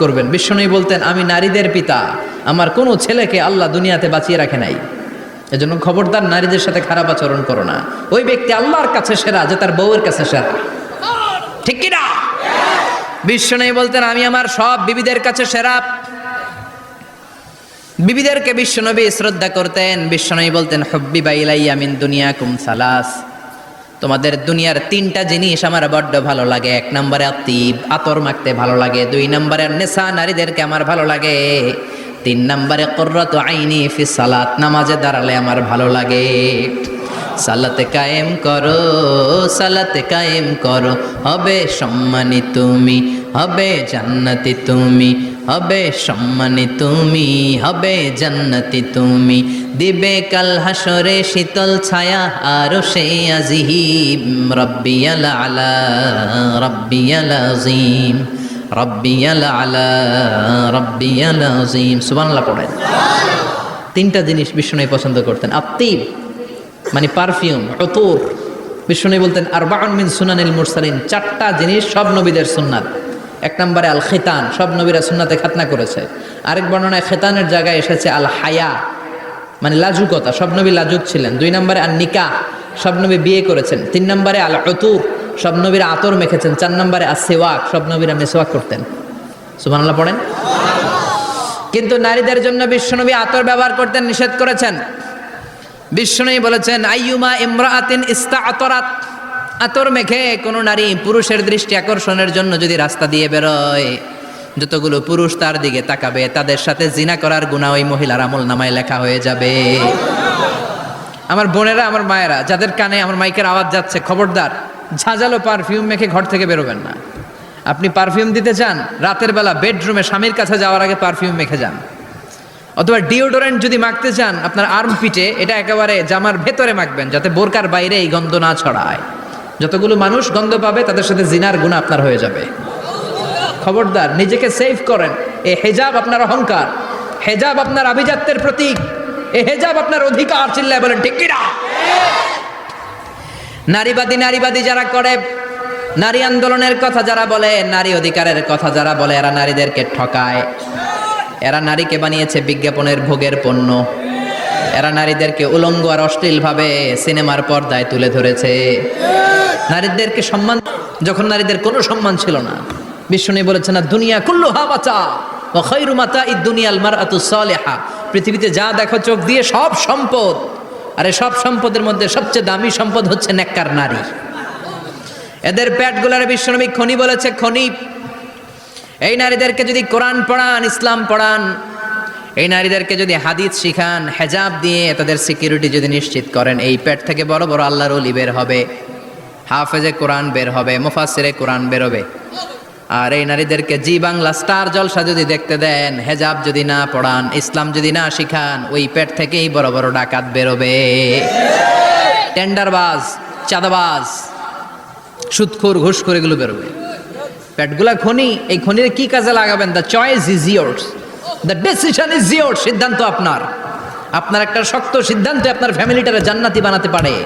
করবেন। বিশ্বনবী বলতেন, আমি নারীদের পিতা। আমার কোনো ছেলেকে আল্লাহ দুনিয়াতে বাঁচিয়ে রাখে নাই। এজন্য খবরদার নারীদের সাথে খারাপ আচরণ করো না। ওই ব্যক্তি আল্লাহর কাছে সেরা, যে তার বউয়ের কাছে সেরা। ঠিক কি না? বিশ্বনবী বলতেন, আমি আমার সব বিবিদের কাছে সেরা। বিবিদেরকে বিশ্ব বিশ্বনবী শ্রদ্ধা করতেন। বিশ্বনবী বলতেন হব্বি বাইলাইয়া মিন দুনিয়া কুম সালাস। তোমাদের দুনিয়ার তিনটা জিনিস আমার বড্ড ভালো লাগে। এক নম্বরে আতিব, আতর মাখতে ভালো লাগে। দুই নম্বরে নেশা নারীদেরকে আমার ভালো লাগে। তিন নম্বরে কর্রত আইনি ফি সালাত, নামাজে দাঁড়ালে আমার ভালো লাগে। সালাতে কায়েম করো, সালাতে কায়েম করো, হবে সম্মানী তুমি। হবে জান্নাতি তুমি, হবে সম্মানী তুমি, হবে জান্নাতি তুমি। দিবে কাল হাসরে শীতল ছায়া, আর সে আজিহিম রব্বিয়াল আলা, রব্বিয়াল আজিম। রব্বিয়াল আলা, রব্বিয়াল আজিম। সুবানলা পড়েন। তিনটা জিনিস বিষ্ণু পছন্দ করতেন। আত্মীব মানে পারফিউম অতুর বিষ্ণু বলতেন আর মিন সুনানিল মুরসালিন। চারটা জিনিস সব নবীদের সুন্নাত। এক নম্বরে আল খেতান সব নবীরা সুন্নাতে খাতনা করেছে। আরেক বর্ণনায় খেতানের জায়গায় এসেছে আল হায়া মানে লাজুকতা, সব নবী লাজুক ছিলেন। দুই নম্বরে আর নিকা সব নবী বিয়ে করেছেন। তিন নম্বরে আল অতুর সব নবীরা আতর মেখেছেন। চার নম্বরে আর সেওয়াক সব নবীরা মেসোয়াক করতেন। সুবহানাল্লাহ, পড়েন? কিন্তু নারীদের জন্য বিশ্বনবী আতর ব্যবহার করতেন, নিষেধ করেছেন। বিশ্বনবী বলেছেন, আইয়ুমা ইমরাআতিন ইস্তাআতরাত। আতর মেখে কোনো নারী পুরুষের দৃষ্টি আকর্ষণের জন্য যদি রাস্তা দিয়ে বেরোয়, যতগুলো পুরুষ তার দিকে তাকাবে, তাদের সাথে জিনা করার গুণা ওই মহিলার আমল নামায় লেখা হয়ে যাবে। আমার বোনেরা, আমার মায়েরা, যাদের কানে আমার মাইকের আওয়াজ যাচ্ছে, খবরদার, ঝাঁঝালো পারফিউম মেখে ঘর থেকে বেরোবেন না। আপনি পারফিউম দিতে চান, রাতের বেলা বেডরুমে স্বামীর কাছে যাওয়ার আগে পারফিউম মেখে যান। অথবা ডিওডোরেন্ট যদি মাখতে চান, আপনার আর্ম পিটে এটা একেবারে জামার ভেতরে মাখবেন, যাতে বোরকার বাইরে এই গন্ধ না ছড়ায়। যতগুলো মানুষ গন্ধ পাবে, তাদের সাথে জিনার গুণ আপনার হয়ে যাবে। খবরদার, নিজেকে সেভ করেন। এ হেজাব আপনার অহংকার। হেজাব আপনার আভিজাত্যের প্রতীক। এ হেজাব আপনার অধিকার, চিল্লায় বলেন, ঠিক কিনা? নারীবাদী নারীবাদী যারা করে, নারী আন্দোলনের কথা যারা বলে, নারী অধিকারের কথা যারা বলে, এরা নারীদেরকে ঠকায়। এরা নারীকে বানিয়েছে বিজ্ঞাপনের ভোগের পণ্য। এরা নারীদেরকে উলঙ্গ আর অশ্লীলভাবে সিনেমার পর্দায় তুলে ধরেছে। নারীদেরকে সম্মান, যখন নারীদের কোনো সম্মান ছিল না, বিষ্ণু বলেছে না দুনিয়া কুল্লু হা বাচা মাতা ই দুনিয়াল মার আতু সলেহা। পৃথিবীতে যা দেখো, চোখ দিয়ে সব সম্পদ। আরে সব সম্পদের মধ্যে সবচেয়ে দামি সম্পদ হচ্ছে নেককার নারী। এদের প্যাটগুলার বিশ্বনবী খনি বলেছে, খনি, এই নারীদেরকে যদি কোরআন পড়ান, ইসলাম পড়ান এই নারীদেরকে যদি হাদিস শিখান, হেজাব দিয়ে তাদের সিকিউরিটি যদি নিশ্চিত করেন, এই পেট থেকে বড় বড় আল্লাহর অলি বের হবে, হাফেজে কোরআন বের হবে মুফাসিরে কোরআন বেরোবে আর এই নারীদেরকে জি বাংলা স্টার জলসা যদি দেখতে দেন, হেজাব যদি না পড়ান, ইসলাম যদি না শিখান, ওই পেট থেকেই বড় বড় ডাকাত বেরোবে। টেন্ডারবাজ, চাঁদাবাজ, সুৎখোর, ঘুষখোর এগুলো বেরোবে। পেটগুলা খনি, এই খনির কি কাজে লাগাবেন? The choice is yours the decision is your সিদ্ধান্ত আপনার। আপনার একটা শক্ত সিদ্ধান্ত আপনার ফ্যামিলিটারে জান্নাতি বানাতে পারে।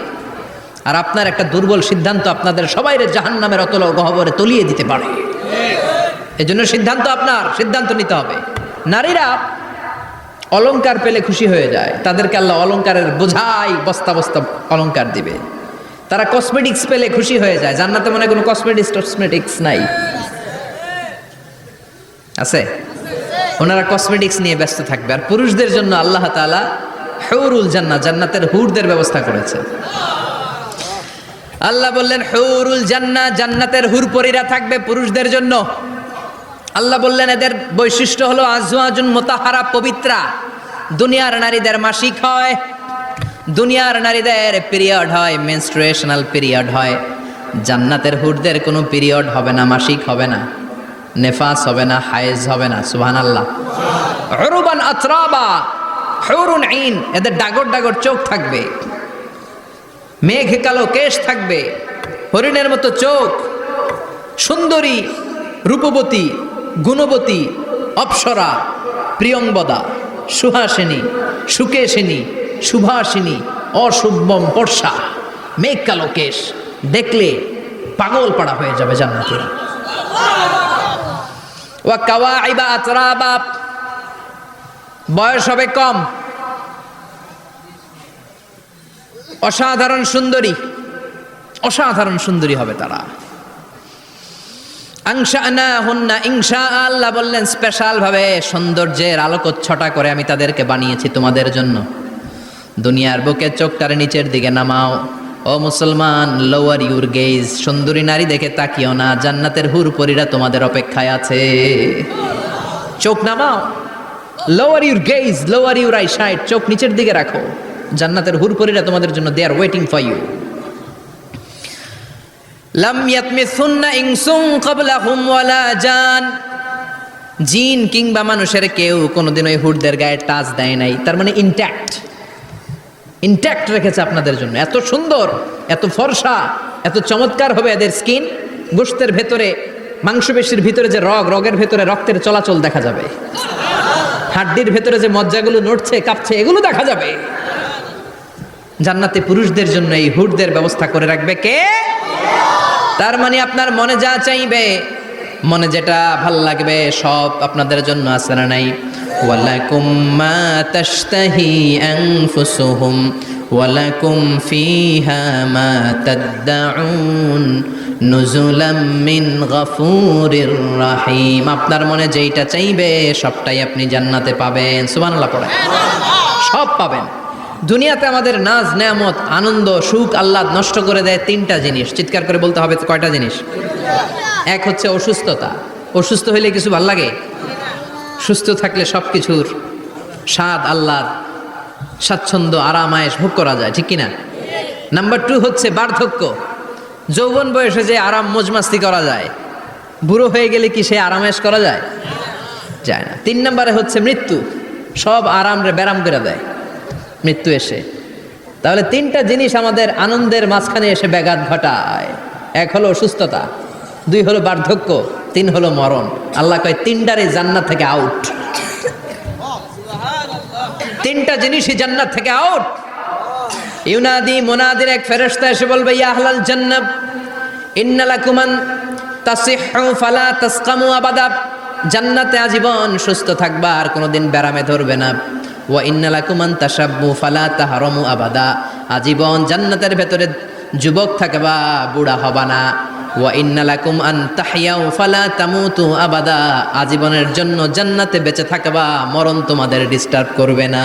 আর আপনার একটা দুর্বল সিদ্ধান্ত আপনাদের সবাইরে জাহান নামের অতল গহবরে তলিয়ে দিতে পারে। এজন্য সিদ্ধান্ত আপনার, সিদ্ধান্ত নিতে হবে। নারীরা অলংকার পেলে খুশি হয়ে যায়। তাদেরকে আল্লাহ অলংকারের বোঝাই বস্তা বস্তা অলংকার দিবে। তারা কসমেটিক্স পেলে খুশি হয়ে যায়। জান্নাতে মনে কোনো কসমেটিক্স টসমেটিক্স নাই। আছে? ওনারা কসমেটিক্স নিয়ে ব্যস্ত থাকবে। আর পুরুষদের জন্য আল্লাহ তাআলা হৌরুল জান্নাত, জান্নাতের হুরদের ব্যবস্থা করেছে। আল্লাহ বললেন, হৌরুল জান্না জান্নাতের হুরপরীরা থাকবে পুরুষদের জন্য। আল্লাহ বললেন, এদের বৈশিষ্ট্য হলো আজওয়াজুন মোতাহারা, পবিত্রা। দুনিয়ার নারীদের মাসিক হয়, দুনিয়ার নারীদের পিরিয়ড হয় মেনস্ট্রুয়েশনাল পিরিয়ড হয়। জান্নাতের হুরদের কোনো পিরিয়ড হবে না, মাসিক হবে না। নেফাস হবে না, হায়েজ হবে না সুবহান আল্লাহ হরুবান আতরাবা, হরুন আইন এদের ডাগর ডাগর চোখ থাকবে। মেঘ কালো কেশ থাকবে, হরিণের মতো চোখ, সুন্দরী, রূপবতী, গুণবতী, অপ্সরা প্রিয়ংবদা সুহাসিনী, সুকেশিনী সুভাষিনী অশুভম বর্ষা। মেঘ কালো কেশ, দেখলে পাগল পাড়া হয়ে যাবে জান্নাতীরা। ওয়া কাওয়াইবা আতরাবা। বয়স হবে কম। অসাধারণ সুন্দরী। অসাধারণ সুন্দরী হবে তারা। আংশানা হুন্না ইংশা আল্লাহ বললেন স্পেশাল ভাবে সৌন্দর্যের আলোকচ্ছটা করে আমি তাদেরকে বানিয়েছি তোমাদের জন্য। দুনিয়ার বুকে চোখটার নিচের দিকে নামাও। ও মুসলমান লোয়ার ইউর গেজ সুন্দরী নারী দেখে তাকিও না, জান্নাতের হুর পরীরা তোমাদের অপেক্ষায় আছে। চোখ নামাও। Lower your gaze lower your eyesight চোখ নিচের দিকে রাখো। জান্নাতের হুর পরীরা তোমাদের জন্য they are waiting for you লাম ইয়াতমিসুন্না ইনসুন ক্বাবলাহুম ওয়ালা জান। জিন কিংবা মানুষের কেউ কোনোদিন ওই হুরদের গায়ে টাচ দেয় নাই। তার মানে ইনট্যাক্ট ইনট্যাক্ট রেখেছে আপনাদের জন্য। এত সুন্দর, এত ফর্সা, এত চমৎকার হবে এদের স্কিন গোস্তের ভেতরে, মাংসপেশির ভিতরে যে রগ, রগের ভেতরে রক্তের চলাচল দেখা যাবে। হাড্ডির ভেতরে যে মজ্জাগুলো নড়ছে, কাঁপছে, এগুলো দেখা যাবে। জান্নাতে পুরুষদের জন্য এই হুডদের ব্যবস্থা করে রাখবে কে? তার মানে আপনার মনে যা চাইবে মনে যেটা ভালো লাগবে, সব আপনাদের জন্য আছে না নাই? ওয়ালাকুম মা তাশতাহি আনফুসুহুম, ওয়ালাকুম ফিহা মা তাদদাউন, নুজুলাম মিন গফুরির রাহিম। আপনার মনে যেইটা চাইবে, সবটাই আপনি জান্নাতে পাবেন। সুবহানাল্লাহ পড়ে সব পাবেন। দুনিয়াতে আমাদের নাজ, নেয়ামত, আনন্দ, সুখ, আহ্লাদ নষ্ট করে দেয় তিনটা জিনিস। চিৎকার করে বলতে হবে কয়টা জিনিস? এক হচ্ছে অসুস্থতা। অসুস্থ হইলে কিছু ভালো লাগে? সুস্থ থাকলে সব কিছুর স্বাদ, আহ্লাদ, স্বাচ্ছন্দ্য, আরাম আয়েস ভোগ করা যায়, ঠিক কিনা? নাম্বার টু হচ্ছে বার্ধক্য। যৌবন বয়সে যে আরাম মজমাস্তি করা যায়, বুড়ো হয়ে গেলে কি সে আরামায়েশ করা যায়? যায় না। তিন নম্বরে হচ্ছে মৃত্যু। সব আরাম রে ব্যারাম করে দেয়। মৃত্যু এসে। তাহলে তিনটা জিনিস আমাদের আনন্দের মাঝখানে এসে ব্যাঘাত ঘটায়। এক হলো অসুস্থতা, দুই হলো বার্ধক্য, তিন হলো মরণ। আল্লাহ কয়, তিনটারই জান্নাত থেকে আউট তিনটা জিনিসই জান্নাত থেকে আউট ইউনাদি মোনাদির এক ফেরেশতা এসে বলবে, ইয়া আহলাল জান্নাত ইন্নালাকুমান তাসিহু ফালা তাসকামু আবাদা। জান্নাতে আজীবন সুস্থ থাকবা আর কোনোদিন ব্যারামে ধরবে না। ওয়া ইন্নালাকুমান তাসাব্বু ফালা তাহারমু আবাদা। আজীবন জান্নাতের ভেতরে যুবক থাকবা, বুড়া হবা না। ওয়া ইন্নালাকুম আন তাহিয়াউ ফালা তামুতু আবাদা। আজীবনের জন্য জান্নাতে বেঁচে থাকবা, মরণ তোমাদের ডিস্টার্ব করবে না।